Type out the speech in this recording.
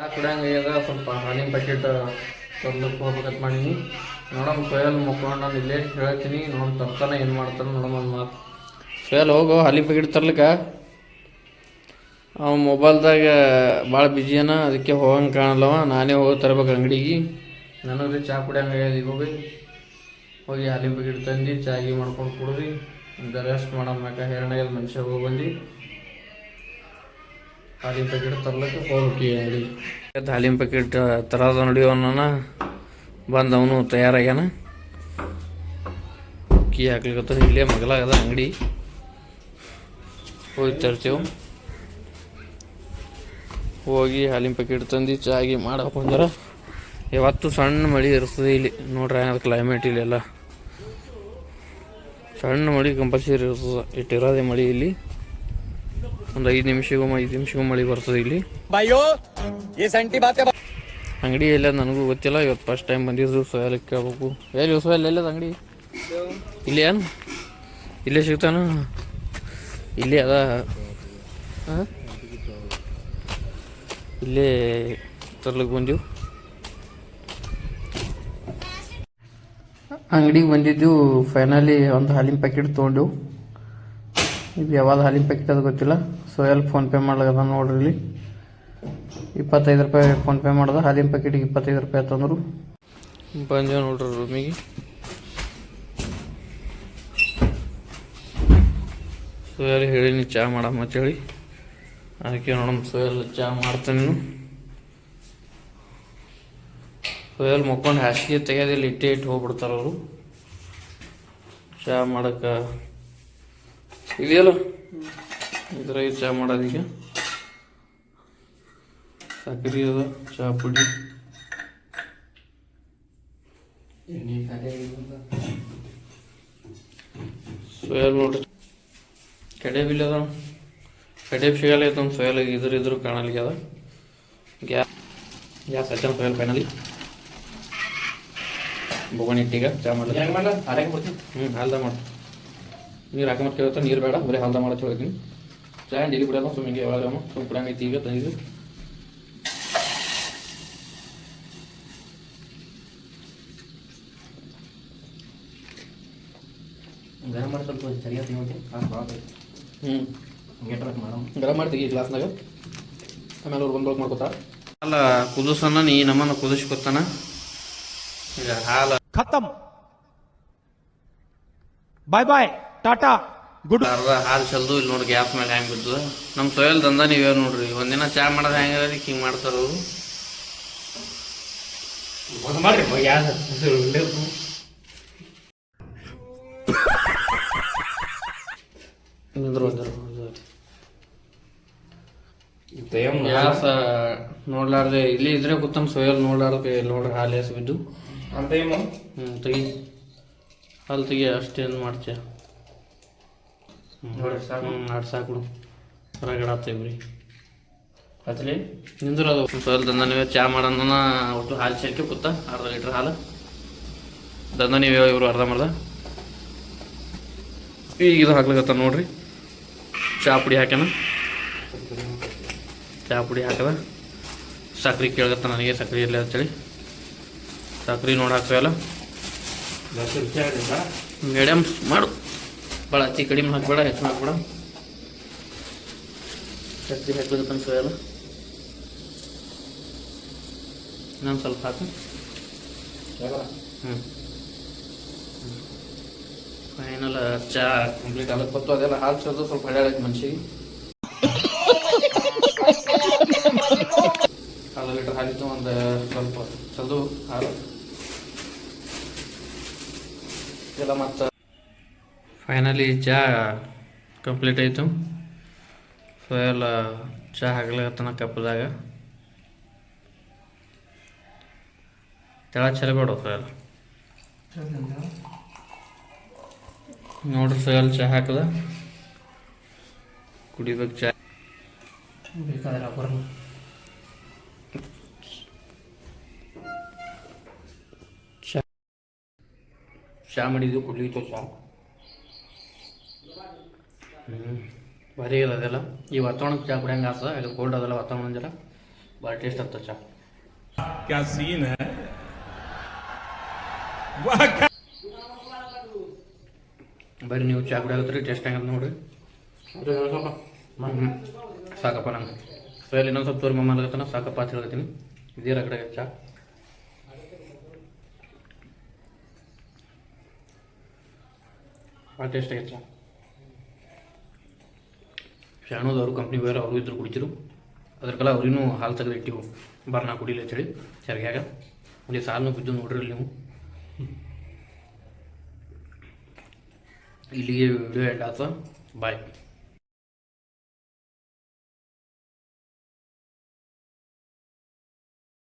ಚಾ ಕುಡಿಯಂಗ ಆಗ್ಯದ ಸ್ವಲ್ಪ ಹಾಲಿನ ಪ್ಯಾಕೆಟ್ ತಂದು ಹೋಗ್ಬೇಕಂತ ಮಾಡೀನಿ. ನೋಡಮ್ ಸೊಯಲ್ ಮುಕ್ಕೊಂಡು ಇಲ್ಲೇ ಹೇಳ್ತೀನಿ. ನೋಡಮ್ಮ ತರ್ತಾನೆ ಏನು ಮಾಡ್ತಾನೆ ನೋಡಮ್ಮ ಒಂದು ಮಾತು. ಫೇಲ್ ಹೋಗು ಹಾಲಿನ ಪ್ಯಾಕೆಟ್ ತರ್ಲಿಕ್ಕ? ಅವ ಮೊಬೈಲ್ದಾಗ ಭಾಳ ಬಿಜಿ ಅನ ಅದಕ್ಕೆ ಹೋಗಂಗೆ ಕಾಣಲ್ಲವ. ನಾನೇ ಹೋಗಿ ತರ್ಬೇಕು ಅಂಗಡಿಗೆ. ನನಗೆ ರೀ ಚಾ ಕುಡಿಯಂಗ ಈಗ ಹೋಗಿ ಹೋಗಿ ಹಾಲಿನ ಪ್ಯಾಕೆಟ್ ತಂದು ಚಾಗಿ ಮಾಡ್ಕೊಂಡು ಕುಡ್ದು. ರೆಸ್ಟ್ ಮಾಡಮ್ಯಾಕ ಹೇರಣಾಗ್ಯದ ಮನುಷ್ಯ ಹೋಗಿ ಬಂದು. ಹಾಲಿನ ಪ್ಯಾಕೆಟ್ ತರ್ಲಿಕ್ಕೆ ಹೋಗ್ಬೇಕು ಅಂಗಡಿ. ಹಾಲಿನ ಪ್ಯಾಕೆಟ್ ತರೋದು ನೋಡಿ ಅವನ ಬಂದು ಅವನು ತಯಾರಾಗ್ಯಾನ. ಕೀ ಹಾಕ್ಲಿಕ್ಕೆ ಇಲ್ಲೇ ಮಗಲಾಗದ ಅಂಗಡಿ. ಹೋಗಿ ತರ್ತೇವೆ. ಹೋಗಿ ಹಾಲಿನ ಪ್ಯಾಕೆಟ್ ತಂದು ಚಾಗಿ ಯಾವತ್ತೂ ಯಾವತ್ತು ಸಣ್ಣ ಮಳೆ ಇರ್ತದೆ ಇಲ್ಲಿ. ನೋಡ್ರಿ ಏನಾದ್ರು ಕ್ಲೈಮೇಟ್ ಇಲ್ಲೆಲ್ಲ. ಸಣ್ಣ ಮಳೆ ಕಂಪಲ್ಸರಿ ಇರ್ತದೆ. ಇಟ್ಟಿರೋದೇ ಮಳೆ ಇಲ್ಲಿ. ಒಂದು ಐದು ನಿಮಿಷಗೂ ಐದು ನಿಮಿಷಗೂ ಮಳೆ ಬರ್ತದೆ ಇಲ್ಲಿ. ಅಂಗಡಿ ಎಲ್ಲ ನನಗೂ ಗೊತ್ತಿಲ್ಲ ಇವತ್ತು ಫಸ್ಟ್ ಟೈಮ್ ಬಂದಿದ್ದು ಸೊಯಾಲ ಕೇಳ್ಬೇಕು ಎಲ್ಲಿ ಸೊಯಾಲ ಎಲ್ಲ ಅಂಗಡಿ? ಇಲ್ಲಿ ಏನು? ಇಲ್ಲೇ ಸಿಗ್ತಾನ? ಇಲ್ಲೇ ಅದ? ಇಲ್ಲೇ ತರ್ಲಿಕ್ಕೆ ಬಂದೆವು. ಅಂಗಡಿಗೆ ಬಂದಿದ್ದು ಫೈನಲಿ ಒಂದು ಹಾಲಿನ ಪ್ಯಾಕೆಟ್ ತೊಗೊಂಡೆವು. ಇದು ಯಾವಾಗ ಹಾಲಿನ ಪ್ಯಾಕೆಟ್ ಅದು ಗೊತ್ತಿಲ್ಲ. ಸೋಯಲ್ ಫೋನ್ಪೇ ಮಾಡ್ಲಾಗದ ನೋಡ್ರಿ ಇಲ್ಲಿ. ಇಪ್ಪತ್ತೈದು ರೂಪಾಯಿ ಫೋನ್ಪೇ ಮಾಡ್ದೆ. ಹಾಲಿನ ಪ್ಯಾಕೆಟಿಗೆ ಇಪ್ಪತ್ತೈದು ರೂಪಾಯಿ ತಂದರು ಬಂದ ನೋಡ್ರಿ ರೂಮಿಗೆ ಸೋಯಲ್ ಹೇಳೀನಿ ಚಹಾ ಮಾಡಮ್ಮ ಅಂತೇಳಿ ಅದಕ್ಕೆ ನೋಡಮ್ಮ ಸೋಯಲ್ ಚಹಾ ಮಾಡ್ತೇನೆ ಸೋಯಲ್ ಮಕ್ಕೊಂಡು ಹಾಸಿಗೆ ತೆಗೆಯೋದಿಲ್ಲ ಇಟ್ಟೆ ಇಟ್ಟು ಹೋಗ್ಬಿಡ್ತಾರೆ ಅವರು. ಚಾ ಮಾಡಕ್ಕೆ. ಇದೆಯಲ್ಲ? ಇದ್ರಾಗ ಚಾ ಮಾಡೋದೀಗ ಸಕ್ರೆ ಅದ ಚಾ ಪುಡಿ. ಸೋಯಲ್ ನೋಡ್ರಿ. ಕಡೆ ಬಿಲ್ ಅದ. ಕಡೆ ಸಿಗಲ್ಲ ಐತೆ ನಮ್ಮ ಸೋಯಲ್ ಇದ್ರ ಇದ್ರು ಕಾಣಲಿಕ್ಕೆ ಅದ ಗ್ಯಾಸ್ ಗ್ಯಾಸ್ ಹಚ್ಚ ಸೋಯಲ್ ಫೈನಲಿ ಬೋಗಣಿ ಇಟ್ಟೀಗ ಚಾ ಮಾಡ್ಲಿ. ಹ್ಞೂ ಹಾಲ್ದ ಮಾಡಿ. ನೀರು ಹಾಕಿ ಮಾಡ್ತೀವಿ ನೀರು ಬೇಡ ಬರೀ ಹಾಲ್ದ ಮಾಡಕ್ಕೆ ಹೇಳ್ತೀನಿ ಚಾಯ್ ಡೈಲಿ ಕುಡಿಯೋದು ಸುಮ್ಮ ಹಿಂಗೆ ಯಾವಾಗ ಸುಮ್ಮ ಕುಡಿಯಂಗೈತಿ ಈಗ ತಂದಿದ್ದು ಗರಂ ಮಾಡಿ ಸ್ವಲ್ಪ ಸರಿಯಾಗಿ ತೆಗಿಬೇಕು ಕ್ಲಾಸ್ ಭಾಳ ಹ್ಞೂ ಗೇಟ್ರಕ್ ಗರಂ ಮಾಡಿ ತೆಗಿ ಕ್ಲಾಸ್ನಾಗ ಆಮೇಲೆ ಅವ್ರು ಬಂದು ಮಾಡ್ಕೋತಾರ ಅಲ್ಲ ಕುದಿಸೋಣ ನೀ ನಮ್ಮನ್ನು ಕುದಿಸ್ಕೊತಾನ ಈಗ ಹಾಲು ಖತಮ್ ಬಾಯ್ ಬಾಯ್ ಟಾಟಾ ಅರ್ಧ ಹಾಲು ಚಲ್ದು ಇಲ್ಲಿ ನೋಡಿ ಗ್ಯಾಸ್ ಮೇಲೆ ಹೆಂಗೆ ಬಿದ್ದು. ನಮ್ಮ ತೊಯಲ್ ದಂದ ನೀವೇ ನೋಡ್ರಿ. ಒಂದಿನ ಚಾ ಮಾಡೋದು ಹೆಂಗೆ ಹಿಂಗೆ ಮಾಡ್ತಾರ ಗ್ಯಾಸ್ ನೋಡ್ಲಾರ್ದೆ ಇಲ್ಲಿ ಇದ್ರೆ ಕೂತಮ್ ಸೊಯಲ್ ನೋಡ್ಲಾರ್ದೆ ನೋಡ್ರಿ ಹಾಲು ಎಸ್ ಬಿದ್ದು. ಹ್ಞೂ ತೆಗಿ. ಹಾಲು ತೆಗಿ ಅಷ್ಟೇನು ಮಾಡ್ತೀಯ. ನೋಡ್ರಿ ಸಾಕು. ಹೊರಗಡೆ ಆಗ್ತೇವೆ ರೀ ಹಚ್ಚಲಿ ನಿಂದ್ರು ಅದು ದಂದ ನೀವೇ ಚಾ ಮಾಡೋಣ ಒಟ್ಟು ಹಾಲು ಸೇರ್ಕೆ ಕೂತ ಅರ್ಧ ಲೀಟ್ರ್ ಹಾಲು. ದಂದ ನೀವು ಇವರು ಅರ್ಧ ಮರ್ಧ ಈಗ ಇದು ಹಾಕ್ಲಿಕತ್ತ ನೋಡ್ರಿ. ಚಾ ಪುಡಿ ಹಾಕ್ಯಾನ. ಚಾ ಪುಡಿ ಹಾಕದ. ಸಕ್ರೆ ಕೇಳಗತ್ತ ನನಗೆ ಸಕ್ರೆ ಇರಲಿ ಅಂತೇಳಿ. ಸಕ್ರೆ ನೋಡಿ ಹಾಕ್ತೀವಲ್ಲ ಮೀಡಿಯಮ್ ಮಾಡು. ಭಾಳ ಅತಿ ಕಡಿಮೆ ಹಾಕ್ಬೇಡ ಹೆಚ್ಚು ಹಾಕ್ಬೇಡ ಸಕ್ರೆ ಹಾಕ್ಬೇಕಂತ ಅನ್ಸೋಯಲ್ಲ ಇನ್ನೊಂದು ಸ್ವಲ್ಪ ಹಾಕು. ಹ್ಞೂ ಫೈನಲ್ ಚಾ ಕಂಪ್ಲೀಟ್ ಆಗಕ್ಕೆ ಬತ್ತು ಅದೆಲ್ಲ ಹಾಲು ಚಲ್ದು ಸ್ವಲ್ಪ ಹಳ್ಯಾಳಕ್ಕೆ ಮನ್ಸಿಗೆ. ಅರ್ಧ ಲೀಟ್ರ್ ಹಾಲಿತ್ತು ಒಂದು ಸ್ವಲ್ಪ ಚಲ್ದು ಹಾಲು. ಎಲ್ಲ ಮತ್ತು ಫೈನಲಿ ಚಹಾ ಕಂಪ್ಲೀಟ್ ಆಯಿತು. ಸೊ ಎಲ್ಲ ಚಹಾ ಹಾಕ್ಲಿಕತ್ತನ ಕಪ್ಪದಾಗ ತೆಳ ಚೆಲ್ಲಬೇಡ ಸೊಯಲ್ ನೋಡ್ರಿ ಸೊಯಲ್ ಚಹಾ ಹಾಕದ. ಕುಡಿಬೇಕು ಚಹಾ ಬೇಕಾದ್ರೆ ಚಹಾ ಚಾ. ಮಾಡಿದ್ವಿ ಚಹಾ ಹ್ಞೂ ಬರೀ ಇಲ್ಲ ಅದೆಲ್ಲ ಈ ವಾತಾವರಣಕ್ಕೆ ಚಾ ಕುಡಿಯಂಗ ಆತ. ಅದು ಕೋಲ್ಡ್ ಅದೆಲ್ಲ ವಾತಾವರಣ ಜರ ಭಾಳ ಟೇಸ್ಟ್ ಆಗ್ತದೆ ಚಾ. ಕ್ಯಾ ಸೀನ್ ಬರಿ ನೀವು ಚಾ ಕುಡಿಯಾಗತ್ರಿ ಟೇಸ್ಟ್ ಹೆಂಗದ ನೋಡ್ರಿ. ಹ್ಞೂ ಸಾಕಪ್ಪ ನಂಗೆ. ಸೊ ಇಲ್ಲಿ ಇನ್ನೊಂದು ಸ್ವಲ್ಪ ತೋರಿ ಮಮ್ಮ ಸಾಕಪ್ಪ ಅಂತ ಹೇಳ್ತೀನಿ. ಇದೇ ಕಡೆ ಚಾ. ಭಾಳ ಟೇಸ್ಟ್ ಆಗೈತೆ ಚಾ. ಶಾಣೋದವರು ಕಂಪ್ನಿ ಬೇರೆ ಅವರು ಇದ್ರು ಕುಡಿತಿರು ಅದ್ರಕಲ್ಲ ಅವ್ರಿಗೂ ಹಾಲು ತೆಗೆದು ಇಟ್ಟಿವು. ಬರ್ನಾ ಕುಡಿಲಿ ಅಂತೇಳಿ ಚರ್ಗ್ಯಾಗ ಒಂದು ಸಾಲನ್ನು ಬಿದ್ದು ನೋಡ್ರಿ ನೀವು. ಇಲ್ಲಿಗೆ ವಿಡಿಯೋ ಎಂಡ್ ಆತ. ಬಾಯ್